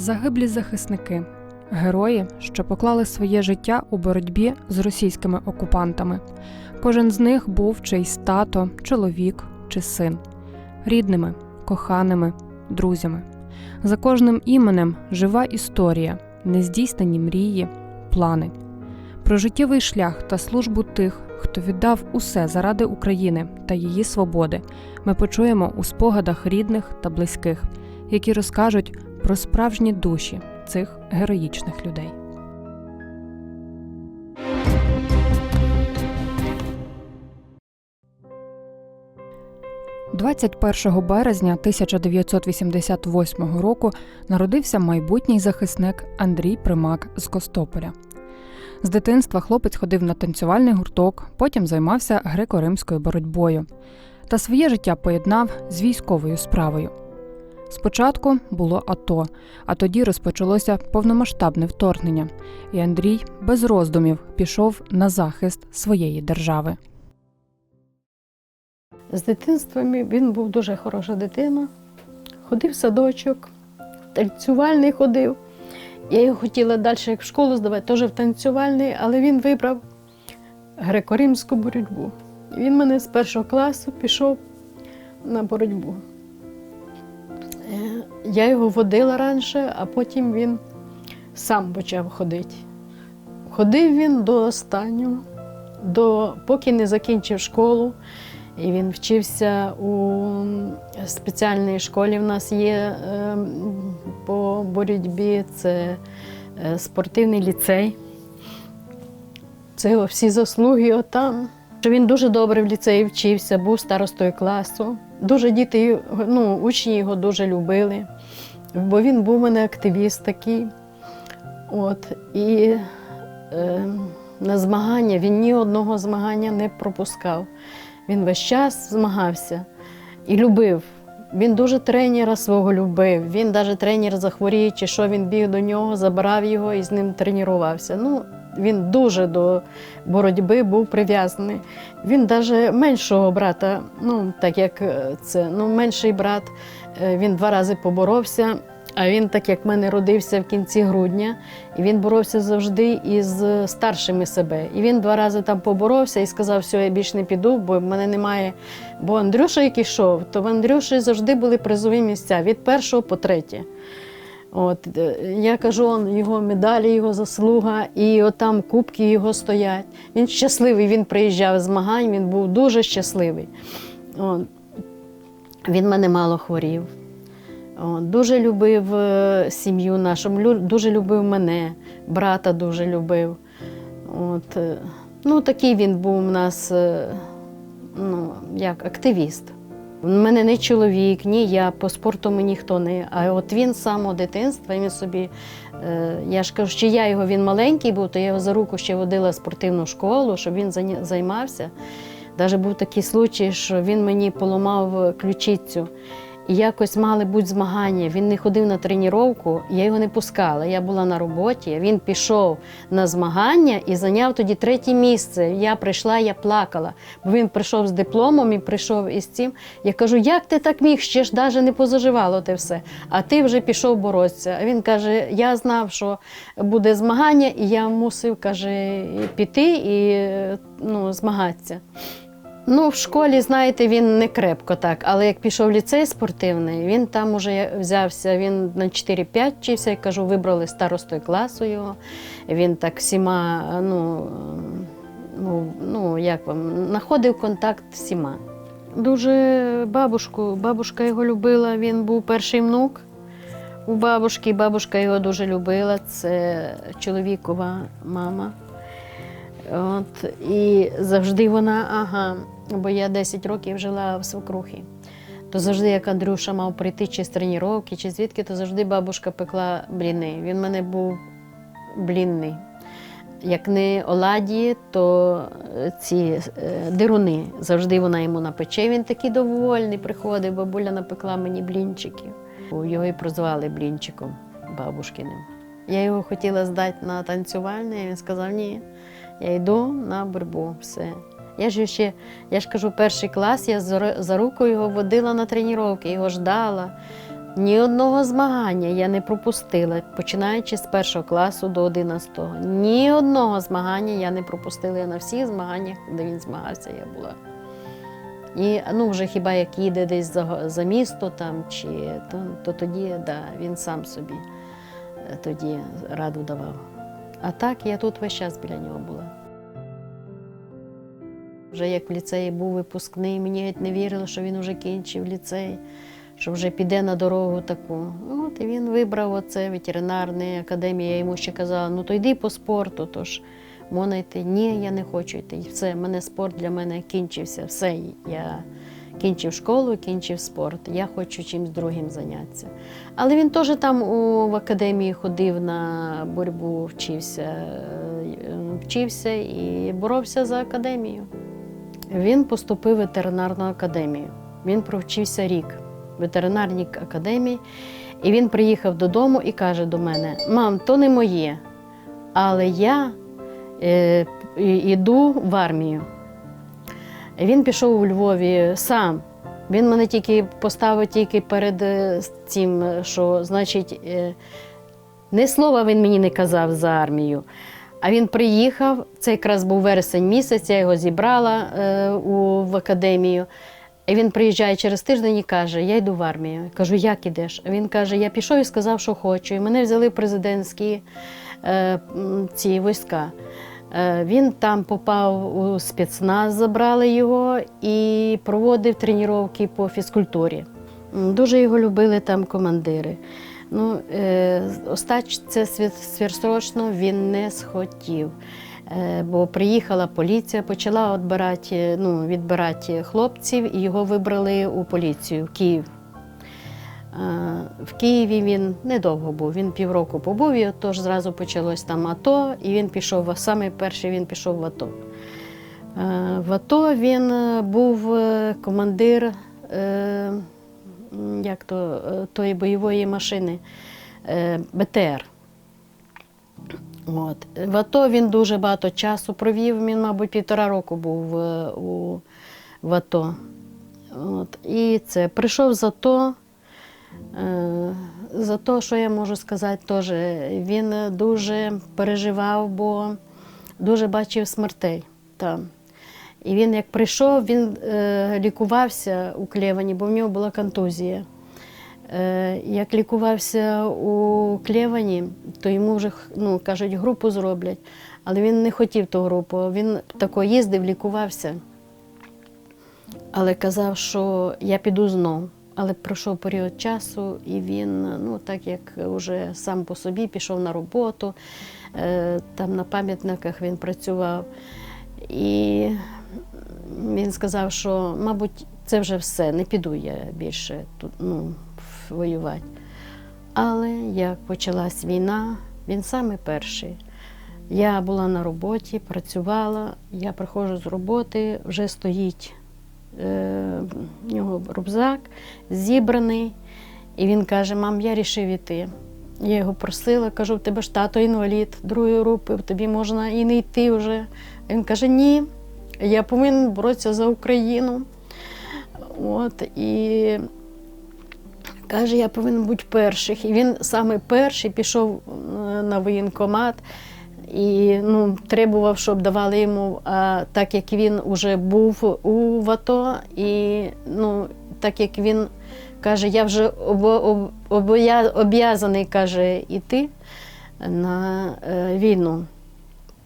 Загиблі захисники, герої, що поклали своє життя у боротьбі з російськими окупантами. Кожен з них був чийсь тато, чоловік чи син, рідними, коханими, друзями. За кожним іменем жива історія, нездійснені мрії, плани. Про життєвий шлях та службу тих, хто віддав усе заради України та її свободи, ми почуємо у спогадах рідних та близьких, які розкажуть про справжні душі цих героїчних людей. «21 березня 1988 року народився майбутній захисник Андрій Примак з Костополя. З дитинства хлопець ходив на танцювальний гурток, потім займався греко-римською боротьбою та своє життя поєднав з військовою справою. Спочатку було АТО, а тоді розпочалося повномасштабне вторгнення, і Андрій без роздумів пішов на захист своєї держави. З дитинства він був дуже хороша дитина. Ходив в садочок, танцювальний ходив. Я його хотіла далі в школу здавати, теж в танцювальний, але він вибрав греко-римську боротьбу. Він мене з першого класу пішов на боротьбу. Е, Я його водила раніше, а потім він сам почав ходити. Ходив він до останнього, до, поки не закінчив школу. І він вчився у спеціальній школі. В нас є е, по боротьбі, це е, спортивний ліцей. Це всі заслуги отам. Він дуже добре в ліцеї вчився, був старостою класу. Дуже діти, ну, учні його дуже любили, бо він був у мене активіст такий. От, і е, на змагання він ні одного змагання не пропускав. Він весь час змагався і любив. Він дуже тренера свого любив. Він навіть тренер захворіє, чи що він біг до нього, забирав його і з ним тренувався. Ну, він дуже до боротьби був прив'язаний. Він навіть меншого брата, ну так як е, це, ну менший брат, е, він два рази поборовся. А він, так як в мене родився в кінці грудня, і він боровся завжди із старшими себе. І він два рази там поборовся і сказав, що я більше не піду, бо в мене немає. Бо Андрюша, як ішов, то в Андрюші завжди були призові місця від першого по третє. От, е, я кажу, он, його медалі, його заслуга, і отам кубки його стоять. Він щасливий, він приїжджав з змагань, він був дуже щасливий. От. Він мене мало хворів. О, Дуже любив е, сім'ю нашу, дуже любив мене, брата дуже любив. От, е, ну, такий він був у нас ну, як активіст. У мене не чоловік, ні я, по спорту мені ніхто не. А от він з самого дитинства, він собі, е, я ж кажу, що я його він маленький був, то я його за руку ще водила в спортивну школу, щоб він займався. Навіть був такий случай, що він мені поламав ключицю. І якось мали бути змагання. Він не ходив на тренування, я його не пускала. Я була на роботі. Він пішов на змагання і зайняв тоді третє місце. Я прийшла, я плакала. Бо він прийшов з дипломом і прийшов із цим. Я кажу, як ти так міг? Ще ж навіть не позаживало те все. А ти вже пішов боротися. Він каже: я знав, що буде змагання, і я мусив каже, піти і ну, змагатися. Ну, в школі, знаєте, він не крепко так, але як пішов ліцей спортивний, він там уже взявся, він на 4-5 вчився, я кажу, вибрали старостою класу його. Він так всіма, ну, ну, ну як вам, знаходив контакт всіма. Дуже бабушку, бабушка його любила, він був перший внук у бабушки, бабушка його дуже любила, це чоловікова мама. От, і завжди вона, ага, бо я 10 років жила в свекрухі. То завжди, як Андрюша мав прийти чи з тренування, чи звідки, то завжди бабушка пекла бліни. Він в мене був блінний. Як не оладі, то е, ці е, дируни. Завжди вона йому напече. Він такий довольний приходив, бабуля напекла мені блінчиків. Його і прозвали блінчиком бабушкиним. Я його хотіла здати на танцювальне, а він сказав, ні, я йду на боротьбу, все. Я ж ще, я ж кажу, перший клас, я за за руку його водила на тренування, його ждала. Ні одного змагання я не пропустила, починаючи з першого класу до 11-го. Ні одного змагання я не пропустила. Я на всіх змаганнях, де він змагався, я була. І ну, вже хіба як їде десь за, за місто там, чи, то, то тоді да, він сам собі е, тоді раду давав. А так я тут весь час біля нього була. Вже як в ліцеї був випускний, мені геть не вірили, що він вже кінчив ліцей, що вже піде на дорогу таку. От і він вибрав оце ветеринарне академія. Я йому ще казала, ну то йди по спорту, тож можна йти. Ні, я не хочу йти. Все, мене спорт для мене кінчився. Все, я кінчив школу, кінчив спорт. Я хочу чимось другим зайнятися. Але він теж там у, в академії ходив на боротьбу, вчився, е, вчився і боровся за академію. Він поступив в ветеринарну академію. Він провчився рік в ветеринарній академії. І він приїхав додому і каже до мене: Мам, то не моє, але я е, йду в армію. Він пішов у Львові сам. Він мене тільки поставив тільки перед е, цим, що значить, е, не слова він мені не казав за армію. А він приїхав, це якраз був вересень місяць, я його зібрала е, у, в академію. І він приїжджає через тиждень і каже: Я йду в армію. Я кажу, як ідеш? Він каже: Я пішов і сказав, що хочу. І мене взяли президентські е, ці війська. Е, Він там попав у спецназ, забрали його і проводив тренування по фізкультурі. Дуже його любили там командири. Ну, е, остач це сві- він не схотів. Е, бо приїхала поліція, почала відбирати, ну, відбирати хлопців, і його вибрали у поліцію в Київ. Е, В Києві він недовго був, він півроку побув, і тож зразу почалось там АТО, і він пішов, саме перший він пішов в АТО. Е, В АТО він е, був командир як то, тої бойової машини БТР. От. В АТО він дуже багато часу провів, він, мабуть, півтора року був у, в АТО. От. І це прийшов з АТО. Е, За те, що я можу сказати, теж він дуже переживав, бо дуже бачив смертей там. І він як прийшов, він е, лікувався у Клевані, бо в нього була контузія. Е, як лікувався у Клевані, то йому вже ну, кажуть, групу зроблять. Але він не хотів ту групу. Він тако їздив, лікувався. Але казав, що я піду знов. Але пройшов період часу, і він, ну так як вже сам по собі пішов на роботу, е, там на пам'ятниках він працював. І він сказав, що, мабуть, це вже все, не піду я більше тут ну, воювати. Але як почалась війна, він саме перший. Я була на роботі, працювала, я приходжу з роботи, вже стоїть в нього рюкзак зібраний. І він каже: Мам, я рішив іти. Я його просила, кажу, в тебе ж тато інвалід другої групи, тобі можна і не йти вже. Він каже, ні, я повинен боротися за Україну. От, і каже, я повинен бути перших. І він саме перший пішов е, на воєнкомат і ну, требував, щоб давали йому, а так як він вже був у ВАТО, і ну, так як він каже, я вже об'язаний каже, іти на е, війну.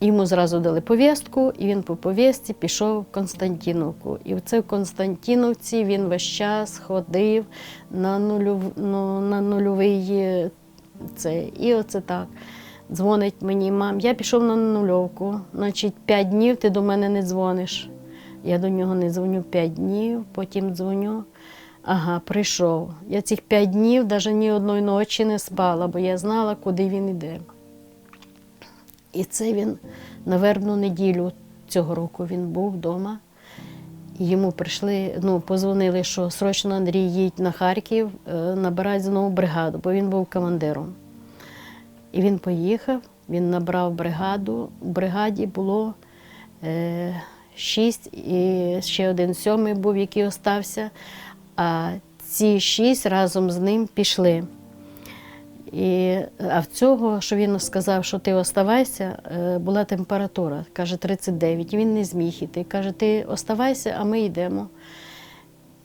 Йому зразу дали повістку, і він по повістці пішов в Константіновку. І це в Константіновці він весь час ходив на, нульов, ну, на нульовий е, це. І оце так. Дзвонить мені, мам, я пішов на нульовку. Значить, п'ять днів ти до мене не дзвониш. Я до нього не дзвоню п'ять днів, потім дзвоню. Ага, прийшов. Я цих п'ять днів навіть ні одної ночі не спала, бо я знала, куди він йде. І це він на вербну неділю цього року він був вдома. Йому прийшли, ну, позвонили, що срочно Андрій їдь на Харків, е, набирати знову бригаду, бо він був командиром. І він поїхав, він набрав бригаду. У бригаді було е, шість, і ще один сьомий був, який остався. А ці шість разом з ним пішли. І, а в цього, що він сказав, що ти оставайся, е, була температура, каже 39. Він не зміг іти. Каже, ти оставайся, а ми йдемо.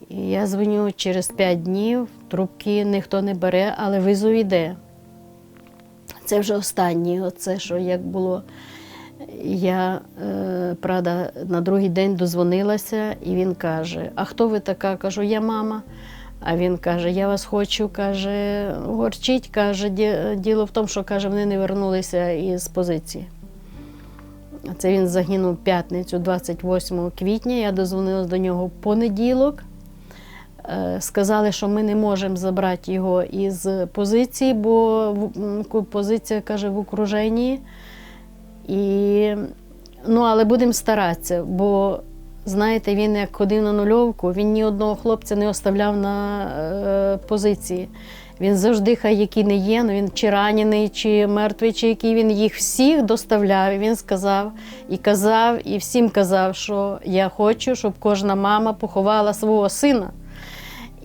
І я дзвоню через 5 днів, трубки ніхто не бере, але визов йде. Це вже останнє, оце, що як було. Я, е, правда, на другий день дозвонилася, і він каже: А хто ви така? Кажу, я мама. А він каже: Я вас хочу, каже, горчить. Каже, діло в тому, що каже, вони не вернулися із позиції. Це він загинув п'ятницю, 28 квітня. Я дозвонилась до нього в понеділок. Е, Сказали, що ми не можемо забрати його із позиції, бо позиція каже в окруженні. І, ну, але будемо старатися, бо знаєте, він як ходив на нульовку, він ні одного хлопця не оставляв на е, позиції. Він завжди, хай який не є, ну він чи ранений, чи мертвий, чи який він їх всіх доставляв. І він сказав і казав, і всім казав, що я хочу, щоб кожна мама поховала свого сина.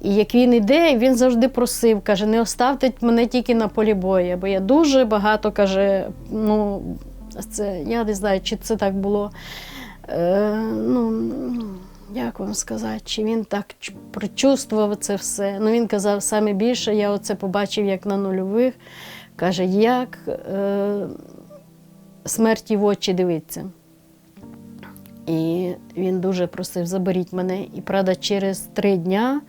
І як він іде, він завжди просив, каже, не оставте мене тільки на полі бою, бо я дуже багато каже, ну, це, я не знаю, чи це так було. Е, ну, як вам сказати, чи він так прочувствував це все. Ну, він казав, саме більше я оце побачив, як на нульових. Каже, як е, смерті в очі дивиться. І він дуже просив, заберіть мене. І правда, через три дня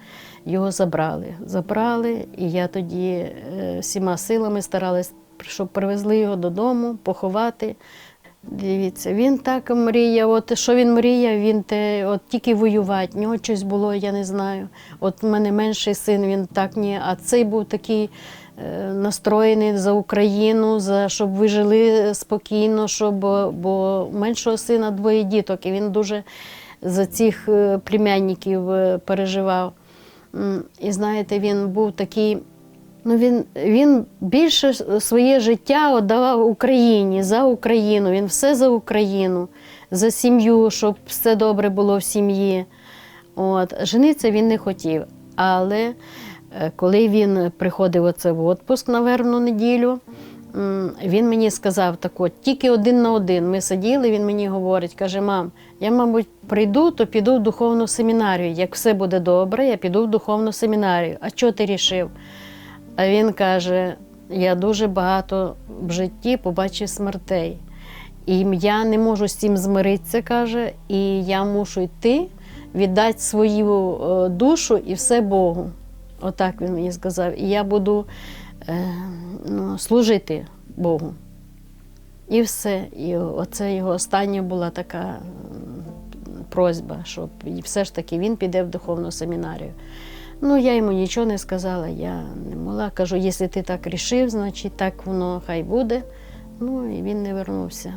його забрали. Забрали, і я тоді е, всіма силами старалась, щоб привезли його додому, поховати. Дивіться, він так мріяв. От що він мріяв, він те, от тільки воювати. В нього щось було, я не знаю. От в мене менший син, він так ні. А цей був такий е, настроєний за Україну, за щоб ви жили спокійно, щоб бо меншого сина двоє діток, і він дуже за цих е, племянників переживав. І знаєте, він був такий. Ну, він, він більше своє життя віддавав Україні за Україну. Він все за Україну, за сім'ю, щоб все добре було в сім'ї. От. Жениться він не хотів. Але е, коли він приходив оце в відпуск на вербну неділю, він мені сказав тако, тільки один на один. Ми сиділи, він мені говорить, каже, мам, я, мабуть, прийду, то піду в духовну семінарію. Як все буде добре, я піду в духовну семінарію. А що ти рішив? А він каже: я дуже багато в житті побачив смертей. І я не можу з цим змиритися, каже, і я мушу йти, віддати свою е, душу і все Богу. Отак він мені сказав. І я буду ну, служити Богу. І все. І оце його остання була така просьба, щоб все ж таки він піде в духовну семінарію. Ну, я йому нічого не сказала, я не могла. Кажу, якщо ти так рішив, значить так воно хай буде. Ну і він не вернувся.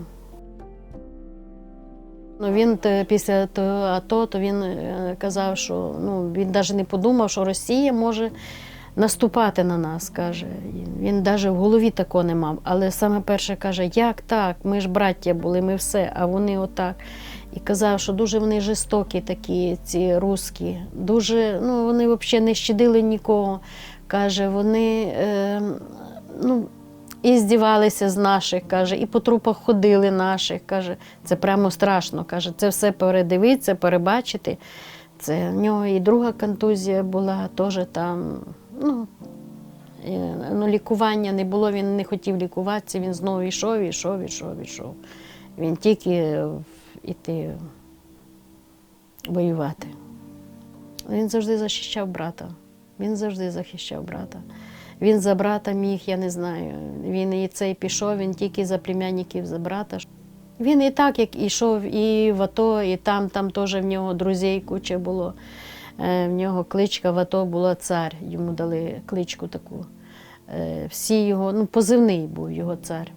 Ну, він після того АТО, то він е, казав, що ну, він навіть не подумав, що Росія може наступати на нас. каже. Він навіть в голові такого не мав. Але саме перше каже, як так? Ми ж браття були, ми все, а вони отак. І казав, що дуже вони жорстокі такі, ці русські. Дуже, ну, вони взагалі не щадили нікого. Каже, вони е, ну, і здівалися з наших, каже, і по трупах ходили наших. Каже, це прямо страшно. Каже, це все передивитися, перебачити. Це в нього і друга контузія була, теж там. Ну, е, ну, лікування не було, він не хотів лікуватися, він знову йшов, йшов, йшов, йшов. Він тільки йти воювати. Він завжди захищав брата. Він завжди захищав брата. Він за брата міг, я не знаю. Він і цей пішов, він тільки за племянників за брата. Він і так, як ішов і в АТО, і там, там теж в нього друзей куча було. Е, В нього кличка в АТО була цар. Йому дали кличку таку. Е, Всі його, ну, позивний був його цар.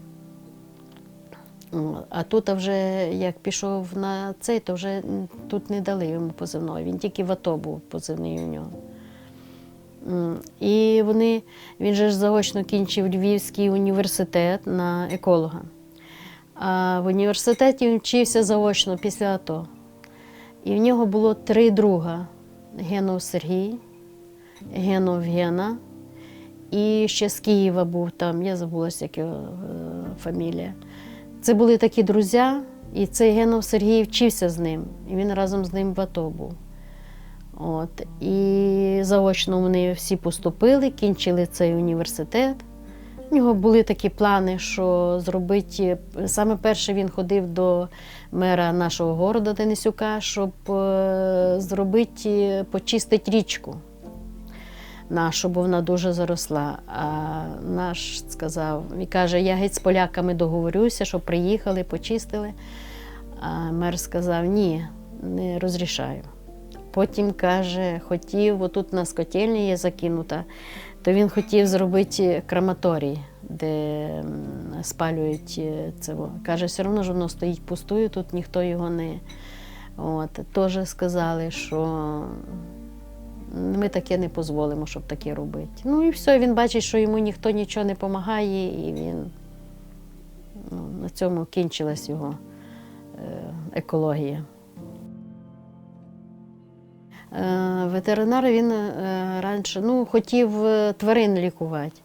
А тут вже як пішов на цей, то вже тут не дали йому позивного. Він тільки в АТО був позивний у нього. І вони, він же ж заочно кінчив Львівський університет на еколога. А в університеті він вчився заочно після АТО. І в нього було три друга: Генов Сергій, гинув Гена. І ще з Києва був там, я забулася, як його е, фамілія. Це були такі друзі, і цей Генов Сергій вчився з ним. І він разом з ним в АТО був. От. І заочно вони всі поступили, кінчили цей університет. У нього були такі плани, що зробити. Саме перше він ходив до мера нашого города Денисюка, щоб е, зробити, почистити річку нашу, бо вона дуже заросла. А наш сказав, і каже, я геть з поляками договорюся, щоб приїхали, почистили. А мер сказав, ні, не розрішаю. Потім каже, хотів, отут на котельні є закинута, то він хотів зробити крематорій, де спалюють це. Каже, все одно ж воно стоїть пустою, тут ніхто його не. От, теж сказали, що ми таке не дозволимо, щоб таке робити. Ну і все, він бачить, що йому ніхто нічого не допомагає, і він ну, на цьому кінчилась його е, екологія. Е, Ветеринар він е, раніше ну, хотів е, тварин лікувати.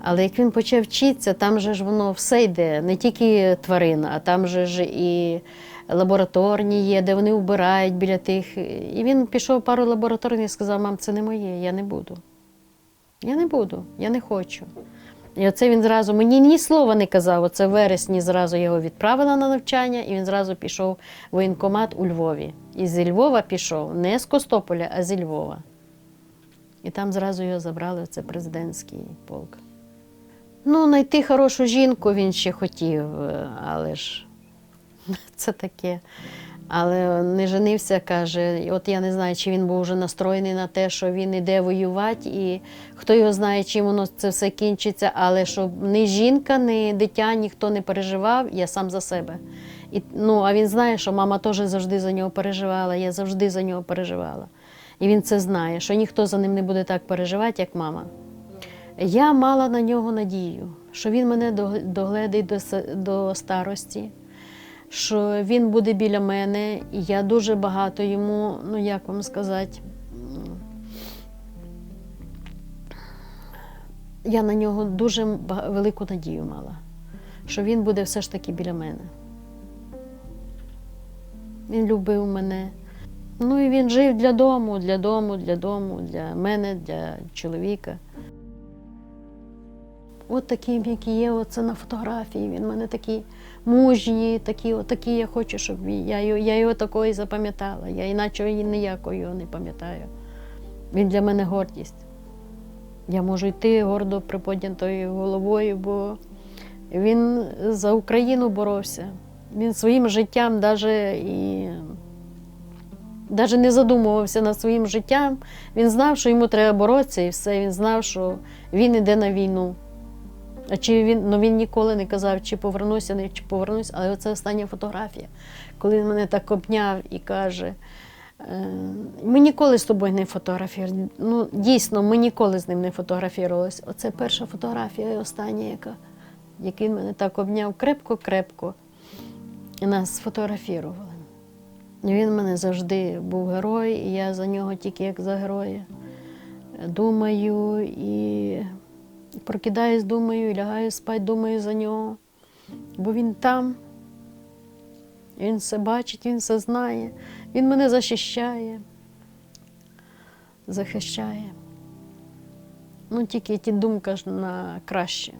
Але як він почав вчитися, там же ж воно все йде, не тільки тварин, а там же ж і лабораторні є, де вони вбирають біля тих. І він пішов пару лабораторних і сказав: мам, це не моє, я не буду. Я не буду, я не хочу. І оце він зразу мені ні слова не казав. Оце в вересні зразу його відправила на навчання, і він зразу пішов в воєнкомат у Львові. І зі Львова пішов, не з Костополя, а зі Львова. І там зразу його забрали це президентський полк. Ну, знайти хорошу жінку він ще хотів, е, але ж це таке. Але не женився, каже. От я не знаю, чи він був вже настроєний на те, що він іде воювати, і хто його знає, чим воно це все кінчиться. Але щоб ні жінка, ні дитя, ніхто не переживав, я сам за себе. І, ну, а він знає, що мама теж завжди за нього переживала, я завжди за нього переживала. І він це знає, що ніхто за ним не буде так переживати, як мама. Я мала на нього надію, що він мене догледить до, до старості, що він буде біля мене, і я дуже багато йому, ну як вам сказати, я на нього дуже велику надію мала, що він буде все ж таки біля мене. Він любив мене. Ну і він жив для дому, для дому, для дому, для мене, для чоловіка. От таким, який є, оце на фотографії. Він в мене такий мужній, такий, от я хочу, щоб. Я, я його такого і запам'ятала. Я іначе ніякого його не пам'ятаю. Він для мене гордість. Я можу йти гордо приподнятою головою, бо він за Україну боровся. Він своїм життям даже і навіть не задумувався над своїм життям. Він знав, що йому треба боротися, і все. Він знав, що він іде на війну. Чи він, ну він ніколи не казав, чи повернуся, не чи повернусь, але оце остання фотографія, коли він мене так обняв і каже: е, ми ніколи з тобою не фотографували. Ну, дійсно, ми ніколи з ним не фотографувалися. Оце перша фотографія і остання, яка, як він мене так обняв крепко-крепко. І нас сфотографували. Він мене завжди був герой, і я за нього тільки як за героя думаю і прокидаюсь, думаю, і лягаю спать, думаю за нього. Бо він там, він все бачить, він все знає, він мене захищає, захищає. Ну, тільки ті думка ж на краще.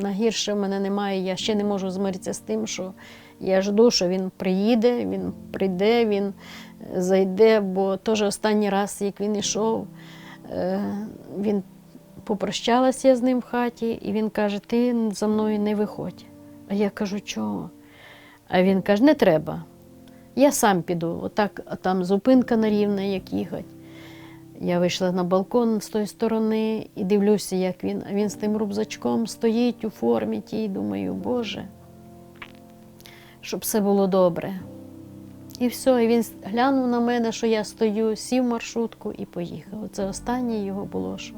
На гірше в мене немає. Я ще не можу змиритися з тим, що я жду, що він приїде, він прийде, він е, зайде, бо теж останній раз, як він йшов, е, він попрощалася я з ним в хаті, і він каже: Ти за мною не виходь. А я кажу, чого? А він каже, не треба. Я сам піду. Отак, а там зупинка на рівне, як їхати. Я вийшла на балкон з тої сторони і дивлюся, як він. А він з тим рюкзачком стоїть у формі тій, думаю, Боже, щоб все було добре. І все, і він глянув на мене, що я стою, сів в маршрутку і поїхав. Це останнє його було, що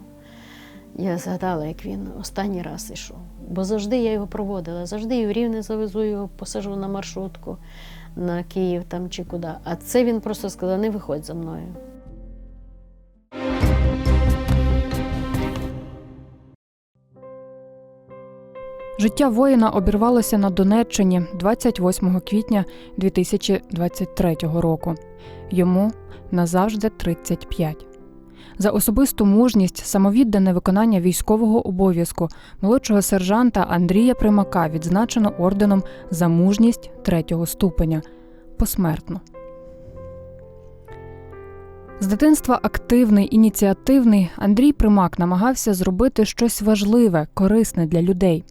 я згадала, як він останній раз йшов, Бо завжди я його проводила, завжди і в Рівне завезу його, посажу на маршрутку на Київ там чи куди. А це він просто сказав: не виходь за мною. Життя воїна обірвалося на Донеччині 28 квітня 2023 року. Йому назавжди 35. За особисту мужність, самовіддане виконання військового обов'язку молодшого сержанта Андрія Примака відзначено орденом за мужність третього ступеня посмертно. З дитинства активний, ініціативний Андрій Примак намагався зробити щось важливе, корисне для людей.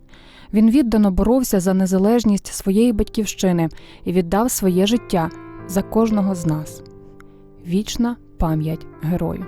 Він віддано боровся за незалежність своєї батьківщини і віддав своє життя за кожного з нас. Вічна пам'ять герою.